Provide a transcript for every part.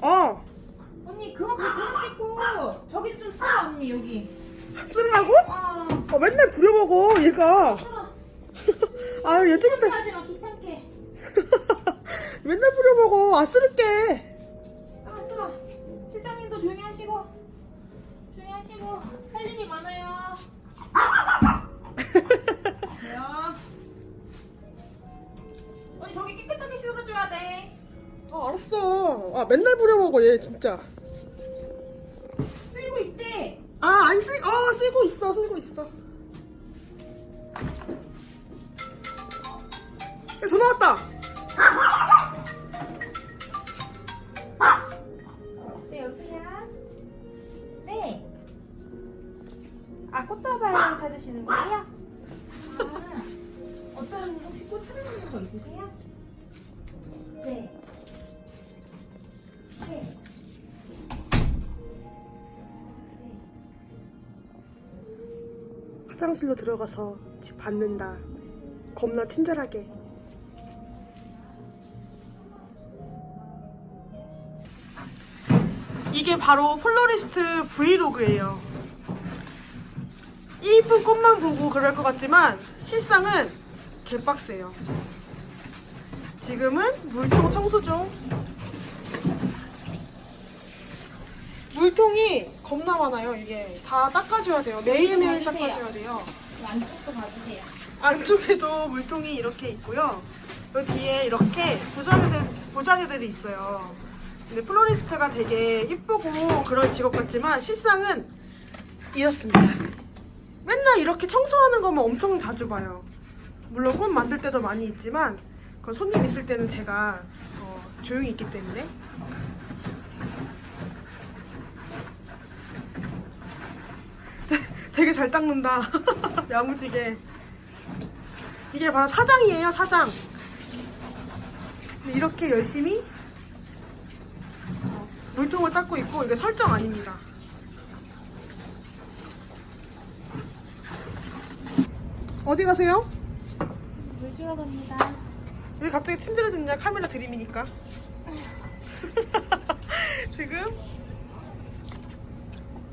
어 언니 그만 그만 찍고 저기도 좀 쓸어 언니 여기. 쓰려고? 아 어 맨날 부려먹어 얘가 쓸어. 아유 얘 좀 이따 하지 마 귀찮게. 맨날 부려먹어 아 쓸게 쓸어 쓸어. 실장님도 조용히 하시고 조용히 하시고 할 일이 많아요. 아 알았어 아 맨날 부려먹어 얘 진짜 쓰이고 있지? 아 아니 쓰, 어 쓰고 있어 쓰고 있어 야, 전화 왔다 네 여보세요. 네. 아 꽃다발 찾으시는 거예요? 아, 어떤 혹시 꽃 찾으시는 거 있으세요? 네. 네. 화장실로 들어가서 집 받는다. 겁나 친절하게. 이게 바로 폴로리스트 브이로그예요. 이쁜 꽃만 보고 그럴 것 같지만 실상은 개빡세요. 지금은 물통 청소 중 물통이 겁나 많아요 이게 다 닦아줘야 돼요 매일매일 봐주세요. 닦아줘야 돼요 안쪽도 봐주세요. 안쪽에도 물통이 이렇게 있고요. 여기 뒤에 이렇게 부자재들, 부자재들이 있어요. 근데 플로리스트가 되게 이쁘고 그런 직업 같지만 실상은 이렇습니다. 맨날 이렇게 청소하는 것만 엄청 자주 봐요. 물론 꽃 만들 때도 많이 있지만 그 손님 있을 때는 제가 어, 조용히 있기 때문에 되게 잘 닦는다. 야무지게. 이게 바로 사장이에요, 사장. 이렇게 열심히 어, 물통을 닦고 있고, 이게 설정 아닙니다. 어디 가세요? 물 주러 갑니다. 왜 갑자기 친절해졌냐? 카메라 드림이니까. 지금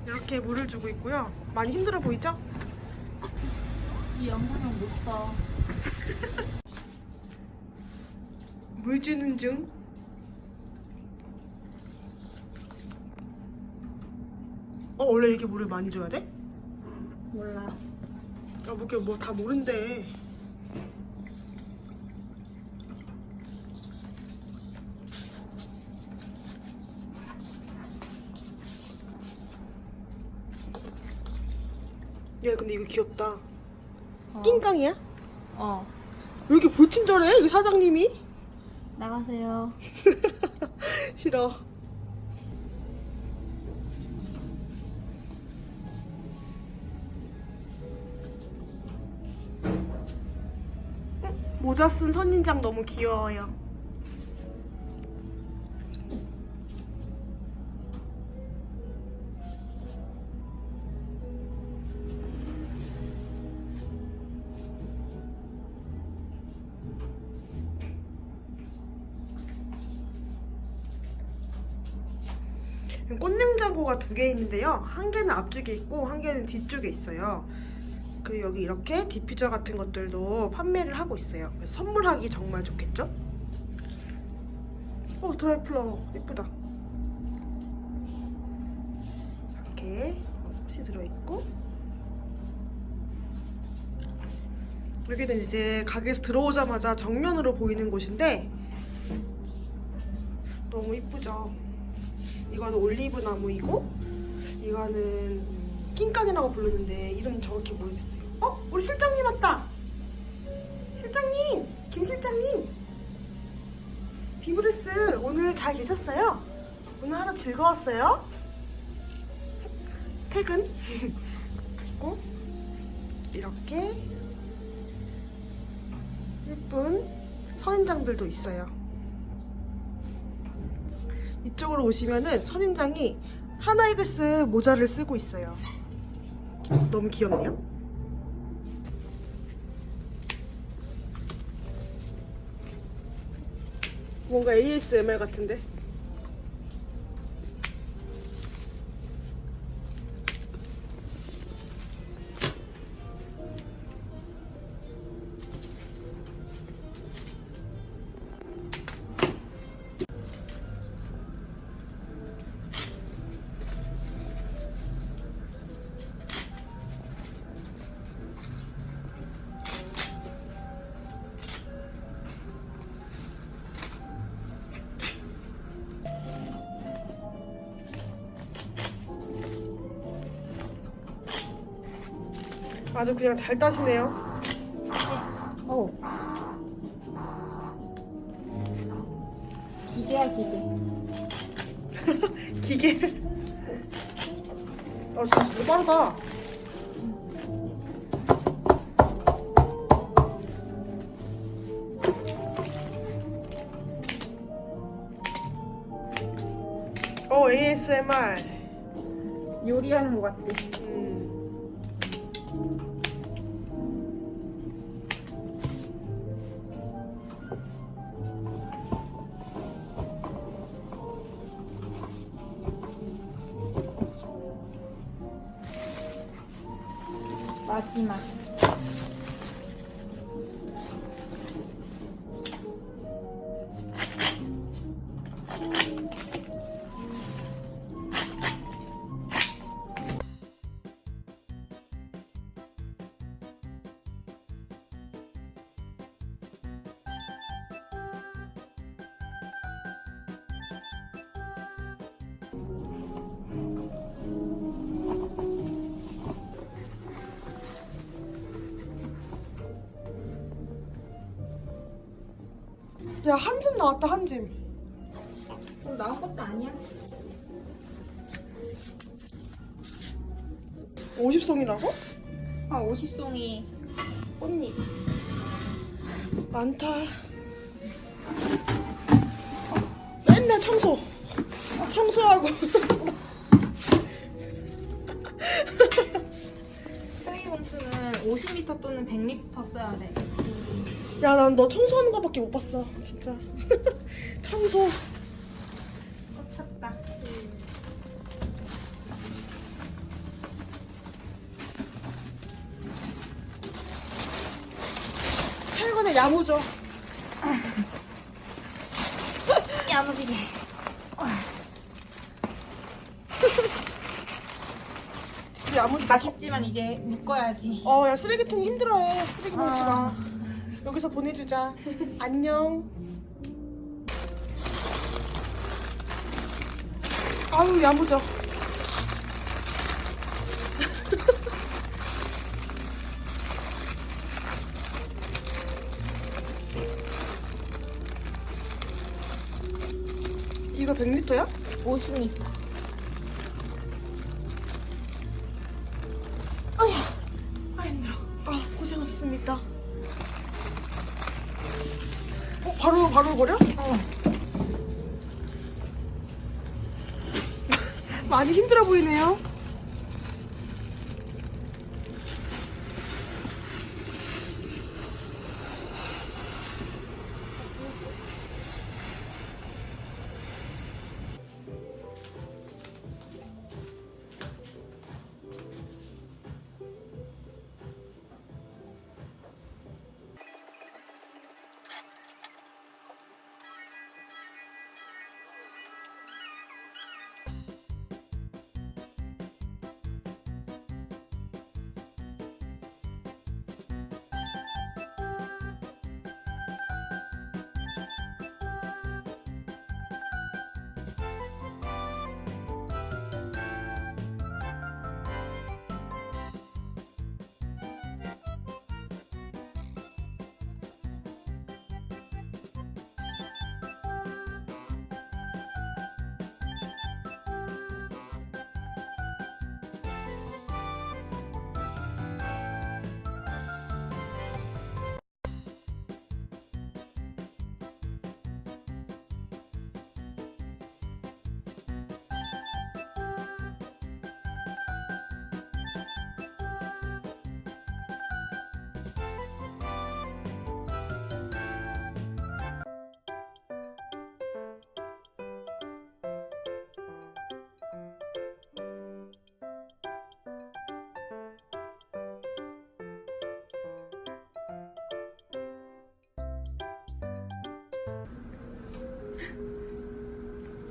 이렇게 물을 주고 있고요. 많이 힘들어 보이죠? 이 영상은 못 써. 물 주는 중. 어, 원래 이렇게 물을 많이 줘야 돼? 몰라. 아, 뭐, 이렇게 뭐 다 모른대. 야, 근데 이거 귀엽다. 어. 낑깡이야? 어. 왜 이렇게 불친절해? 이 사장님이? 나가세요. 싫어. 모자 쓴 선인장 너무 귀여워요. 꽃냉장고가 두 개 있는데요. 한 개는 앞쪽에 있고 한 개는 뒤쪽에 있어요. 그리고 여기 이렇게 디퓨저 같은 것들도 판매를 하고 있어요. 선물하기 정말 좋겠죠? 어, 드라이 플라워 예쁘다. 이렇게 꽃이 들어있고 여기는 이제 가게에서 들어오자마자 정면으로 보이는 곳인데 너무 이쁘죠? 이거는 올리브 나무이고 이거는 낑깡이라고 부르는데 이름 정확히 모르겠어요. 어? 우리 실장님 왔다. 실장님, 김 실장님. 비브레스 오늘 잘 계셨어요? 오늘 하루 즐거웠어요? 퇴근. 그리고 이렇게 예쁜 선인장들도 있어요. 이쪽으로 오시면은 선인장이 하나이글스 모자를 쓰고 있어요. 너무 귀엽네요. 뭔가 ASMR 같은데? 아주 그냥 잘 따시네요. 어. 기계야 기계. 기계. 아 진짜 너무 빠르다. 어 ASMR. 요리하는 것 같지. 마지막. 야 한 짐 나왔다 한 짐. 그럼 나온 것도 아니야. 50송이라고? 아 50송이 꽃잎. 많다. 맨날 청소. 청소하고. 쓰레기봉투는 50m 또는 100m 써야 돼. 야, 난 너 청소하는 거밖에 못 봤어. 진짜. 청소. 꽉 찼다. 하여간에 야무져. 야무지게. 야무져. 아쉽지만 이제 묶어야지. 어, 야, 쓰레기통 힘들어해. 쓰레기 봉투가. 아. 여기서 보내주자. 안녕. 아유, 야무져. 이거 100리터야? 50m. 어휴, 바로, 바로 버려? 어. 많이 힘들어 보이네요.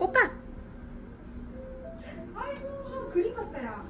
꽃밭! 아이고, 그림 같다, 야.